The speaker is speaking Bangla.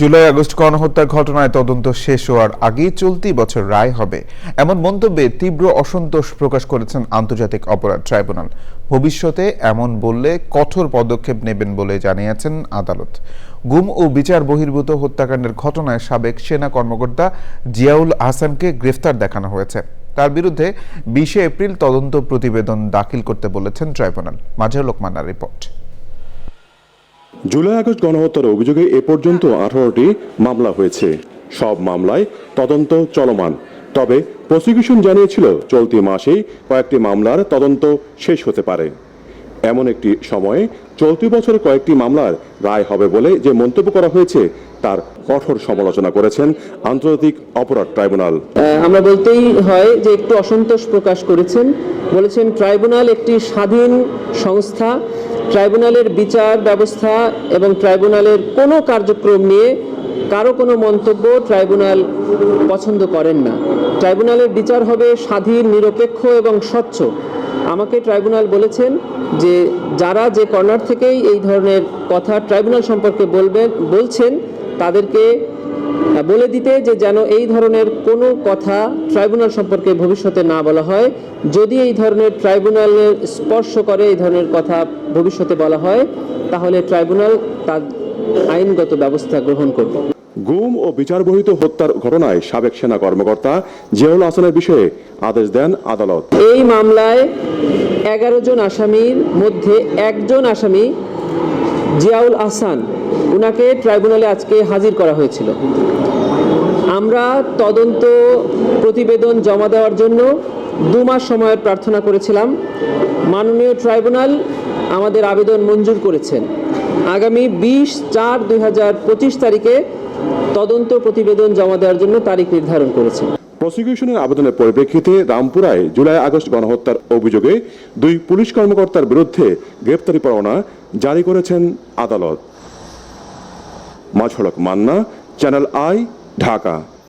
জুলাই, আগস্ট গণহত্যার ঘটনায় তদন্ত শেষ হওয়ার আগেই চলতি বছর রায় হবে। এমন মন্তব্যে তীব্র অসন্তোষ প্রকাশ করেছেন আন্তর্জাতিক অপরাধ ট্রাইব্যুনাল। ভবিষ্যতে এমন বললে কঠোর পদক্ষেপ নেবেন বলে জানিয়েছেন আদালত। গুম ও বিচার বহির্ভূত হত্যাকাণ্ডের ঘটনায় সাবেক সেনা কর্মকর্তা জিয়াউল হাসানকে গ্রেফতার দেখানো হয়েছে। তার বিরুদ্ধে বিশে এপ্রিল তদন্ত প্রতিবেদন দাখিল করতে বলেছেন ট্রাইব্যুনাল। মাঝার লোকমান্নার রিপোর্ট। জুলাই আগস্ট গণহত্যার অভিযোগে এ পর্যন্ত আঠারোটি মামলা হয়েছে। সব মামলায় তদন্ত চলমান। তবে প্রসিকিউশন জানিয়েছিল, চলতি মাসেই কয়েকটি মামলার তদন্ত শেষ হতে পারে। এমন একটি সময়ে চলতি বছরে কয়েকটি মামলার রায় হবে বলে যে মন্তব্য করা হয়েছে, তার কঠোর সমালোচনা করেছেন আন্তর্জাতিক অপরাধ ট্রাইব্যুনাল। আমরা বলতেই হয় যে একটু অসন্তোষ প্রকাশ করেছেন। বলেছেন, ট্রাইব্যুনাল একটি স্বাধীন সংস্থা। ট্রাইব্যুনালের বিচার ব্যবস্থা এবং ট্রাইব্যুনালের কোনো কার্যক্রম নিয়ে কারও কোনো মন্তব্য ট্রাইব্যুনাল পছন্দ করেন না। ট্রাইব্যুনালের বিচার হবে স্বাধীন, নিরপেক্ষ এবং স্বচ্ছ। আমাকে ট্রাইব্যুনাল বলেছেন যে যারা যে কর্নার থেকেই এই ধরনের কথা ট্রাইব্যুনাল সম্পর্কে বলবেন বলছেন, তাদেরকে বলে দিতে যে যেন এই ধরনের কোনো কথা ট্রাইব্যুনাল সম্পর্কে ভবিষ্যতে না বলা হয়। যদি এই ধরনের ট্রাইব্যুনালের স্পর্শ করে এই ধরনের কথা ভবিষ্যতে বলা হয়, তাহলে ট্রাইব্যুনাল তার আইনগত ব্যবস্থা গ্রহণ করবে। গুম ও বিচারবহিত হত্যার ঘটনায় সাবেক সেনা কর্মকর্তা জিয়াউল হাসানের বিষয়ে আদেশ দেন আদালত। এই মামলায় এগারো জন আসামির মধ্যে একজন আসামি জিয়াউল আহসান উনাকে ট্রাইব্যুনালে আজকে হাজির করা হয়েছিল। আমরা তদন্ত প্রতিবেদন জমা দেওয়ার জন্য দু মাস সময়ের প্রার্থনা করেছিলাম। মাননীয় ট্রাইব্যুনাল আমাদের আবেদন মঞ্জুর করেছেন। আগামী বিশ চার দুই তারিখে তদন্ত প্রতিবেদন জমা দেওয়ার জন্য তারিখ নির্ধারণ করেছেন প্রসিকিউশনের আবেদনের পরিপ্রেক্ষিতে রামপুরায় জুলাই আগস্ট গণহত্যার অভিযোগে দুই পুলিশ কর্মকর্তার বিরুদ্ধে গ্রেপ্তারি পরোয়ানা জারি করেছেন আদালত। মাঝড়ক মান্না, চ্যানেল আই, ঢাকা।